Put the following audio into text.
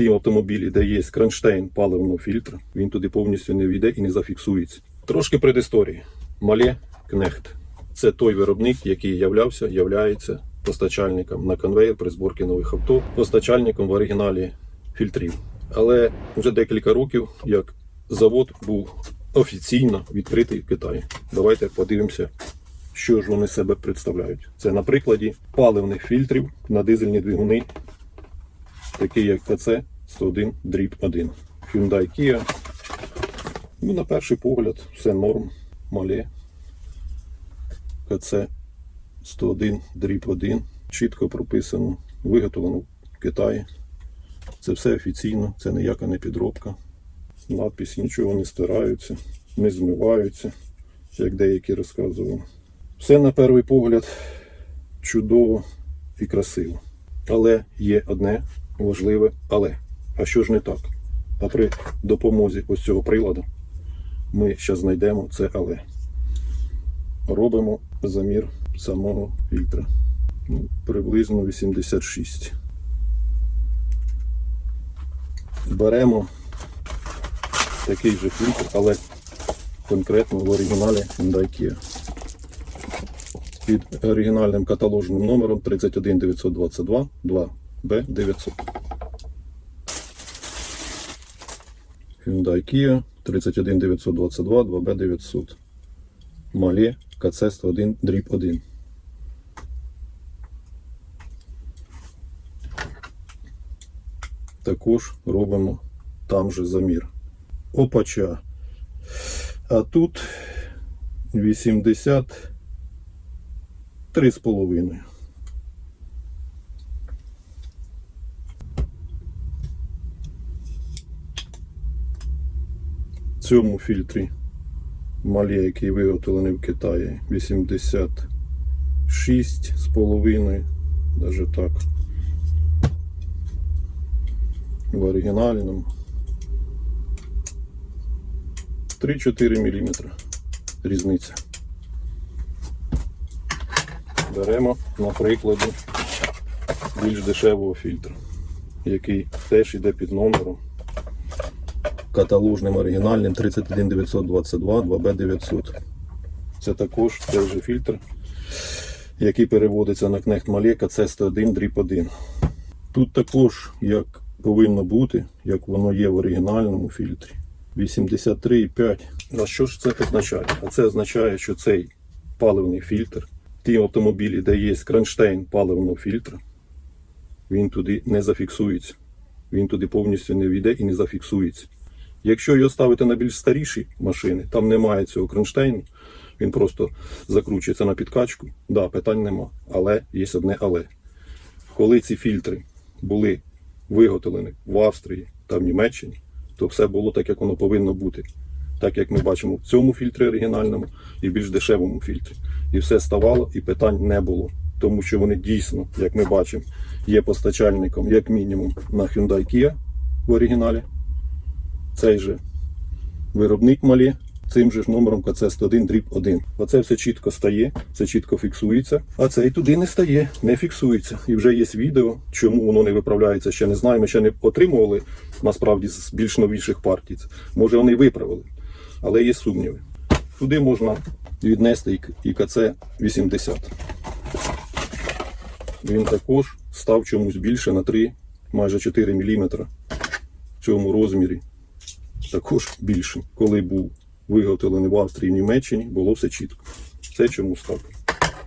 Ті автомобілі, де є кронштейн паливного фільтра, він туди повністю не війде і не зафіксується. Трошки предісторії. Мале Кнехт. Це той виробник, який являвся, являється постачальником на конвейер при зборці нових авто, постачальником в оригіналі фільтрів. Але вже декілька років, як завод був офіційно відкритий в Китаї. Давайте подивимося, що ж вони себе представляють. Це на прикладі паливних фільтрів на дизельні двигуни, такі як КЦ 101 дріб 1. Hyundai Kia. Ну, на перший погляд, все норм, мале. КЦ 101 дріб 1. Чітко прописано, виготовлено в Китаї. Це все офіційно, це ніяка не підробка. Надписи нічого не стираються, не змиваються, як деякі розказували. Все на перший погляд чудово і красиво. Але є одне важливе але. А що ж не так? А при допомозі ось цього приладу ми зараз знайдемо це але. Робимо замір самого фільтра. Ну, приблизно 86. Беремо такий же фільтр, але конкретно в оригіналі Hyundai Kia. Під оригінальним каталожним номером 31922 2B900. Hyundai Kia 31922 2B900. Малі КЦ-101 дріб 1. Також робимо там же замір. Опача. А тут 80 3,5. Цьому фільтрі малі, який виготовлений в Китаї, 86 з половиною, навіть так. В оригінальному 3-4 мм різниця. Беремо на прикладі більш дешевого фільтру, який теж йде під номером каталожним оригінальним 31922 2B900. Це також цей же фільтр, який переводиться на кнехт Малека C101 дріб 1. Тут також, як повинно бути, як воно є в оригінальному фільтрі. 83,5. А що ж це означає? А це означає, що цей паливний фільтр, ті автомобілі, де є кронштейн паливного фільтра, він туди не зафіксується. Він туди повністю не війде і не зафіксується. Якщо його ставити на більш старіші машини, там немає цього кронштейну, він просто закручується на підкачку. Да, питань нема. Але є одне але. Коли ці фільтри були виготовлені в Австрії та в Німеччині, то все було так, як воно повинно бути. Так як ми бачимо в цьому фільтрі оригінальному і в більш дешевому фільтрі. І все ставало, і питань не було. Тому що вони дійсно, як ми бачимо, є постачальником, як мінімум, на Hyundai Kia в оригіналі. Цей же виробник малі цим же ж номером КЦ-101 дріб 1. Оце все чітко стає, це чітко фіксується, а цей туди не стає, не фіксується. І вже є відео, чому воно не виправляється, ще не знаю. Ми ще не отримували насправді з більш новіших партій. Може вони виправили, але є сумніви. Туди можна віднести і КЦ-80. Він також став чомусь більше на 3, майже 4 мм в цьому розмірі також більше. Коли був виготовлений в Австрії і Німеччині, було все чітко. Це чомусь так.